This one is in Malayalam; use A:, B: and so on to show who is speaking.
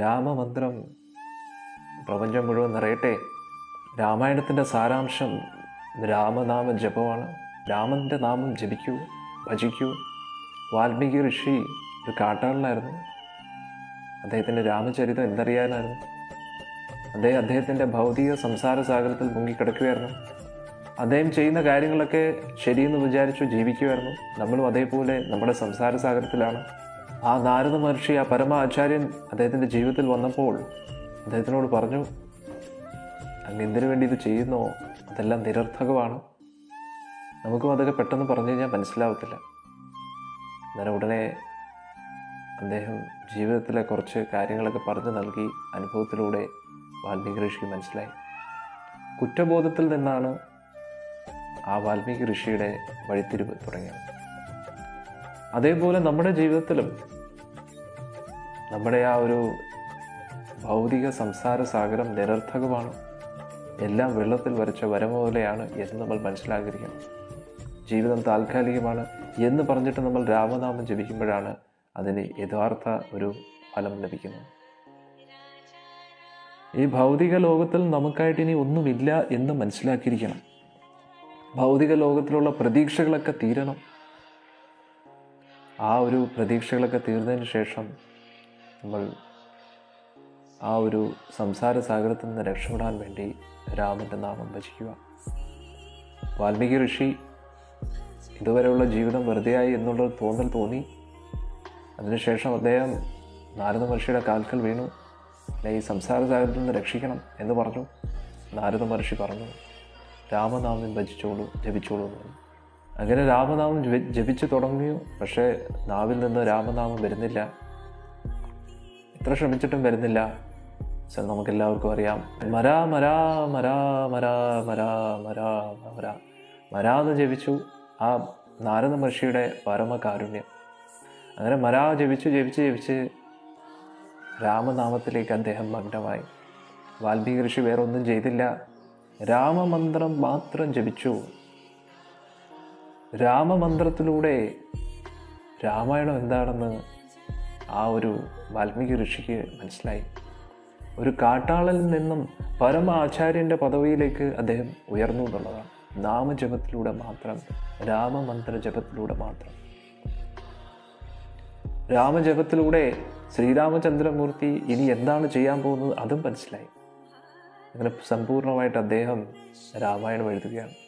A: രാമമന്ത്രം പ്രപഞ്ചം മുഴുവൻ നിറയട്ടെ. രാമായണത്തിന്റെ സാരാംശം രാമനാമ ജപമാണ്. രാമന്റെ നാമം ജപിക്കൂ ഭജിക്കൂ. വാൽമീകി ഋഷി ഒരു കാട്ടാളനായിരുന്നു. അദ്ദേഹത്തിന്റെ രാമചരിതം എന്തറിയാനായിരുന്നു? അദ്ദേഹം അദ്ദേഹത്തിന്റെ ഭൗതിക സംസാര സാഗരത്തിൽ മുങ്ങിക്കിടക്കുകയായിരുന്നു അദ്ദേഹം ചെയ്യുന്ന കാര്യങ്ങളൊക്കെ ശരിയെന്ന് വിചാരിച്ചു ജീവിക്കുമായിരുന്നു നമ്മളും അതേപോലെ നമ്മുടെ സംസാര സാഗരത്തിലാണ്. ആ നാരദ മഹർഷി ആ പരമ ആചാര്യൻ അദ്ദേഹത്തിന്റെ ജീവിതത്തിൽ വന്നപ്പോൾ അദ്ദേഹത്തിനോട് പറഞ്ഞു അങ്ങ് എന്തിനു വേണ്ടി ഇത് ചെയ്യുന്നോ? അതെല്ലാം നിരർത്ഥകമാണ്. നമുക്കും അതൊക്കെ പെട്ടെന്ന് പറഞ്ഞു കഴിഞ്ഞാൽ മനസ്സിലാവത്തില്ല. അന്നേരം ഉടനെ അദ്ദേഹം ജീവിതത്തിലെ കുറച്ച് കാര്യങ്ങളൊക്കെ പറഞ്ഞു നൽകി അനുഭവത്തിലൂടെ വാൽമീകി ഋഷിക്ക് മനസ്സിലായി. കുറ്റബോധത്തിൽ നിന്നാണ് ആ വാൽമീകി ഋഷിയുടെ വഴിത്തിരിവ് തുടങ്ങിയത്. അതേപോലെ നമ്മുടെ ജീവിതത്തിലും നമ്മുടെ ആ ഒരു ഭൗതിക സംസാര സാഗരം നിരർത്ഥകമാണ്. എല്ലാം വെള്ളത്തിൽ വരച്ച വരം പോലെയാണ് എന്ന് നമ്മൾ മനസ്സിലാക്കിയിരിക്കണം. ജീവിതം താൽക്കാലികമാണ് എന്ന് പറഞ്ഞിട്ട് നമ്മൾ രാമനാമം ജപിക്കുമ്പോഴാണ് അതിന് യഥാർത്ഥ ഒരു ഫലം ലഭിക്കുന്നത്. ഈ ഭൗതിക ലോകത്തിൽ നമുക്കായിട്ട് ഇനി ഒന്നുമില്ല എന്ന് മനസ്സിലാക്കിയിരിക്കണം. ഭൗതിക ലോകത്തിലുള്ള പ്രതീക്ഷകളൊക്കെ തീരണം. ആ ഒരു പ്രതീക്ഷകളൊക്കെ തീർന്നതിന് ശേഷം നമ്മൾ ആ ഒരു സംസാര സാഗരത്തിൽ നിന്ന് രക്ഷപ്പെടാൻ വേണ്ടി രാമന്റെ നാമം ഭജിക്കുക. വാൽമീകി ഋഷി ഇതുവരെയുള്ള ജീവിതം വെറുതെയായി എന്നുള്ള തോന്നൽ തോന്നി. അതിനുശേഷം അദ്ദേഹം നാരദ മഹർഷിയുടെ കാൽക്കൽ വീണു. എന്നെ ഈ സംസാര സാഗരത്തിൽ നിന്ന് രക്ഷിക്കണം എന്ന് പറഞ്ഞു. നാരദ മഹർഷി പറഞ്ഞു രാമനാമം ഭജിച്ചോളൂ ജപിച്ചോളൂ എന്ന് പറഞ്ഞു. അങ്ങനെ രാമനാമം ജപിച്ചു തുടങ്ങിയോ പക്ഷേ നാവിൽ നിന്ന് രാമനാമം വരുന്നില്ല. എത്ര ശ്രമിച്ചിട്ടും വരുന്നില്ല. സർ നമുക്കെല്ലാവർക്കും അറിയാം. മരാ മരാ മരാ മരാ മരാ മരാ മര മരാ എന്ന് ജപിച്ചു ആ നാരദ മഹർഷിയുടെ പരമകാരുണ്യം. അങ്ങനെ മരാ ജപിച്ചു ജപിച്ച് ജപിച്ച് രാമനാമത്തിലേക്ക് അദ്ദേഹം മഗ്നമായി. വാൽമീകി ഋഷി വേറെ ഒന്നും ചെയ്തില്ല. രാമമന്ത്രം മാത്രം ജപിച്ചു. രാമമന്ത്രത്തിലൂടെ രാമായണം എന്താണെന്ന് ആ ഒരു വാൽമീകി ഋഷിക്ക് മനസ്സിലായി. ഒരു കാട്ടാളനിൽ നിന്നും പരമ ആചാര്യന്റെ പദവിയിലേക്ക് അദ്ദേഹം ഉയർന്നു എന്നുള്ളതാണ്. നാമജപത്തിലൂടെ മാത്രം രാമമന്ത്ര ജപത്തിലൂടെ മാത്രം. രാമജപത്തിലൂടെ ശ്രീരാമചന്ദ്രമൂർത്തി ഇനി എന്താണ് ചെയ്യാൻ പോകുന്നത് അതും മനസ്സിലായി. അങ്ങനെ സമ്പൂർണമായിട്ട് അദ്ദേഹം രാമായണം എഴുതുകയാണ്.